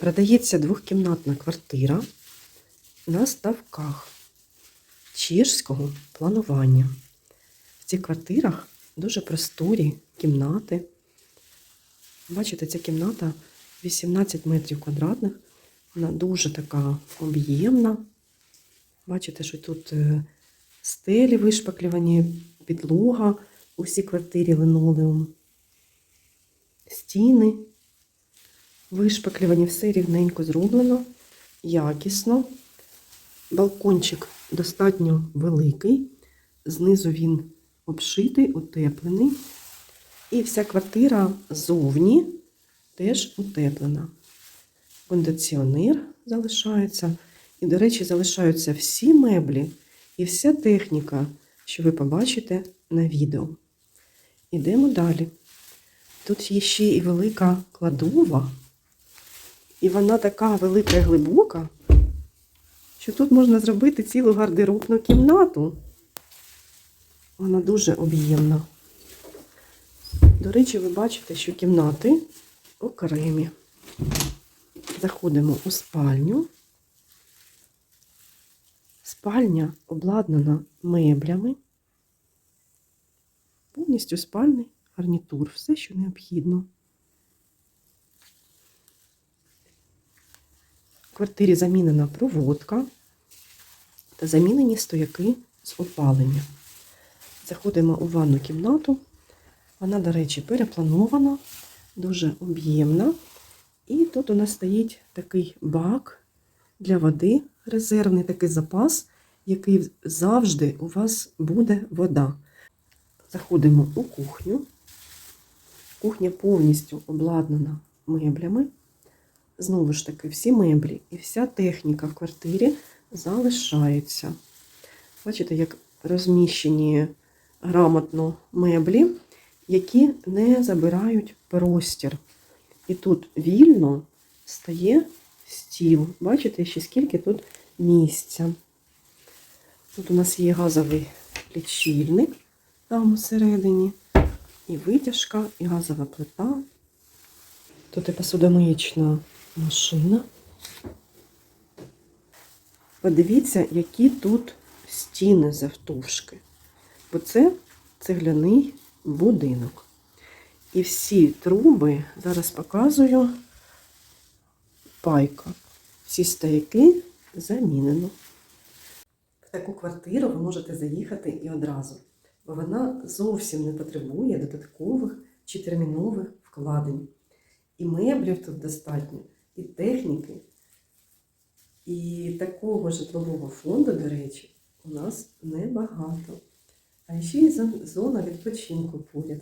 Продається двохкімнатна квартира на ставках чешського планування. В цих квартирах дуже просторі кімнати. Бачите, ця кімната 18 метрів квадратних. Вона дуже така об'ємна. Бачите, що тут е, стелі вишпаклювані, підлога у всій квартирі линолеум, стіни вишпаклювані, все рівненько зроблено, якісно. Балкончик достатньо великий. Знизу він обшитий, утеплений. І вся квартира ззовні теж утеплена. Кондиціонер залишається. І, до речі, залишаються всі меблі і вся техніка, що ви побачите на відео. Ідемо далі. Тут є ще і велика кладова, і вона така велика і глибока, що тут можна зробити цілу гардеробну кімнату. Вона дуже об'ємна. До речі, ви бачите, що кімнати окремі. Заходимо у спальню. Спальня обладнана меблями. Повністю спальний гарнітур, все, що необхідно. Квартирі замінена проводка та замінені стояки з опалення. Заходимо у ванну кімнату. Вона, до речі, перепланована, дуже об'ємна. І тут у нас стоїть такий бак для води, резервний такий запас, який завжди у вас буде вода. Заходимо у кухню. Кухня повністю обладнана меблями. Знову ж таки, всі меблі і вся техніка в квартирі залишаються. Бачите, як розміщені грамотно меблі, які не забирають простір. І тут вільно стає стіл. Бачите, ще скільки тут місця. Тут у нас є газовий лічильник там усередині, і витяжка, і газова плита. Тут і посудомиєчна машина. Подивіться, які тут стіни завтовшки. Бо це цегляний будинок. І всі труби, зараз показую, пайка. Всі стояки замінено. В таку квартиру ви можете заїхати і одразу, бо вона зовсім не потребує додаткових чи термінових вкладень. І меблів тут достатньо, і техніки, і такого житлового фонду, до речі, у нас небагато. А ще є зона відпочинку поряд.